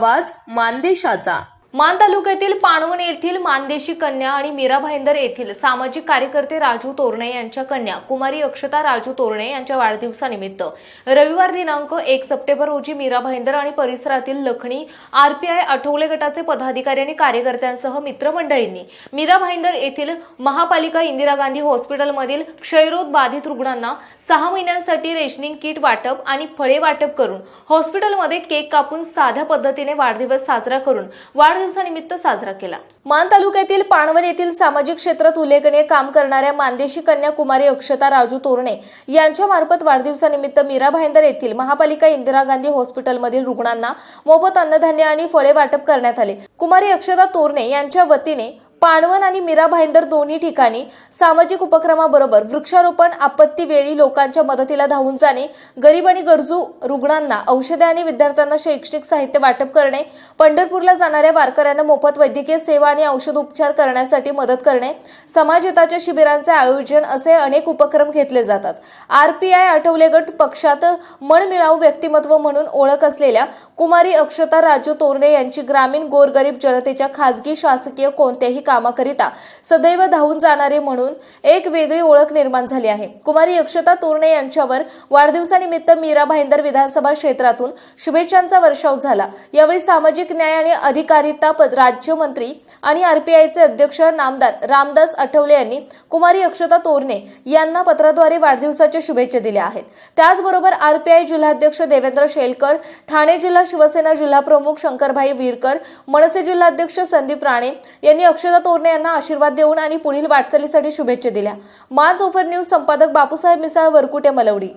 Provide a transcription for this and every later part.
आवाज मानदेशाचा. मान तालुक्यातील पाणवण येथील मानदेशी कन्या आणि मीरा भाईंदर येथील सामाजिक कार्यकर्ते राजू तोरणे यांच्या कन्या कुमारी अक्षता राजू तोरणे यांच्या वाढदिवसानिमित्त. रविवार दिनांक एक सप्टेंबर रोजी मीरा भाईंदर आणि परिसरातील लखणी आरपीआय आठवले गटाचे पदाधिकारी आणि कार्यकर्त्यांसह मित्रमंडळींनी मीरा भाईंदर येथील महापालिका इंदिरा गांधी हॉस्पिटलमधील क्षयरोग बाधित रुग्णांना सहा महिन्यांसाठी रेशनिंग किट वाटप आणि फळे वाटप करून हॉस्पिटलमध्ये केक कापून साध्या पद्धतीने वाढदिवस साजरा करून वाढ वाढदिवसानिमित्त साजरा केला. मान तालुक्यातील पाणवण येथील सामाजिक क्षेत्रात उल्लेखनीय काम करणाऱ्या मानदेशी कन्या कुमारी अक्षता राजू तोरणे यांच्या मार्फत वाढदिवसानिमित्त मीरा भाईंदर येथील महापालिका इंदिरा गांधी हॉस्पिटलमधील रुग्णांना मोफत अन्नधान्य आणि फळे वाटप करण्यात आले. कुमारी अक्षता तोरणे यांच्या वतीने पाणवन आणि मीरा भाईंदर दोन्ही ठिकाणी सामाजिक उपक्रमाबरोबर वृक्षारोपण आपत्तीवेळी लोकांच्या मदतीला धावून जाणे गरीब आणि गरजू रुग्णांना औषधे आणि विद्यार्थ्यांना शैक्षणिक साहित्य वाटप करणे पंढरपूरला जाणाऱ्या वारकऱ्यांना मोफत वैद्यकीय सेवा आणि औषध उपचार करण्यासाठी मदत करणे समाजहिताच्या शिबिरांचे आयोजन असे अनेक उपक्रम घेतले जातात. आरपीआय आठवले गट पक्षात मनमिळाऊ व्यक्तिमत्व म्हणून ओळख असलेल्या कुमारी अक्षता राजू तोरणे यांची ग्रामीण गोरगरीब जनतेच्या खासगी शासकीय कोणत्याही कामाकरिता सदैव धावून जाणारे म्हणून एक वेगळी ओळख निर्माण झाली आहे. कुमारी अक्षता तोरणे यांच्यावर वाढदिवसानिमित्त मीरा भाईंदर विधानसभा क्षेत्रातून शुभेच्छांचा वर्षाव झाला. यावेळी सामाजिक न्याय आणि अधिकारिता राज्यमंत्री आणि आरपीआयचे अध्यक्ष नामदार रामदास आठवले यांनी कुमारी अक्षता तोरणे यांना पत्राद्वारे वाढदिवसाच्या शुभेच्छा दिल्या आहेत. त्याचबरोबर आरपीआय जिल्हाध्यक्ष देवेंद्र शेलकर ठाणे जिल्हा शिवसेना जिल्हा प्रमुख शंकरभाई वीरकर मनसे जिल्हाध्यक्ष संदीप राणे यांनी अक्षता तोरणे यांना आशीर्वाद देऊन आणि पुढील वाटचालीसाठी शुभेच्छा दिल्या. मान ओफर न्यूज संपादक बापूसाहेब मिसाळ वरकुटे मलवडी.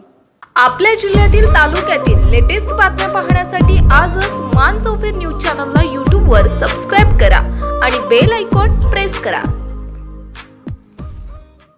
आपल्या जिल्ह्यातील तालुक्यातील लेटेस्ट बातम्या पाहण्यासाठी आजच मान चौफेर न्यूज चॅनलला यूट्यूबवर सबस्क्राईब करा आणि बेल आयकॉन प्रेस करा.